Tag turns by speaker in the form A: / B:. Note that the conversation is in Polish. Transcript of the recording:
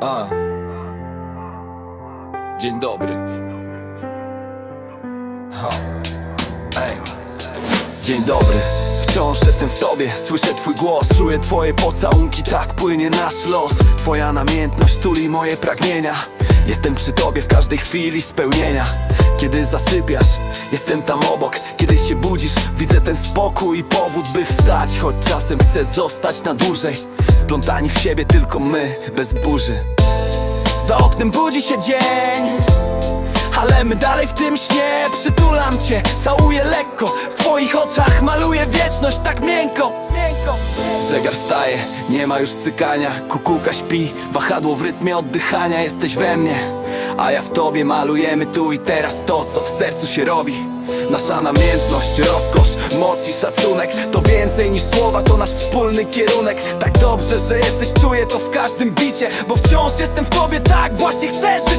A: A. Dzień dobry. Ej. Dzień dobry. Wciąż jestem w tobie, słyszę twój głos Czuję twoje pocałunki, tak płynie nasz los Twoja namiętność tuli moje pragnienia Jestem przy tobie w każdej chwili spełnienia Kiedy zasypiasz, jestem tam obok Kiedy się budzisz, widzę ten spokój i powód by wstać Choć czasem chcę zostać na dłużej Splątani w siebie tylko my, bez burzy. Za oknem budzi się dzień ale my dalej w tym śnie. Przytulam cię, całuję lekko. W twoich oczach maluję wieczność tak miękko. Zegar staje, nie ma już cykania. Kukułka śpi, wahadło w rytmie oddychania. Jesteś we mnie, a ja w tobie Malujemy tu i teraz. To, co w sercu się robi. Nasza namiętność, rozkosz, moc i szacunek. To więcej niż słowa, to nasz wspólny kierunek. Tak dobrze, że jesteś, czuję to w każdym bicie Bo wciąż jestem w tobie, tak właśnie chcę żyć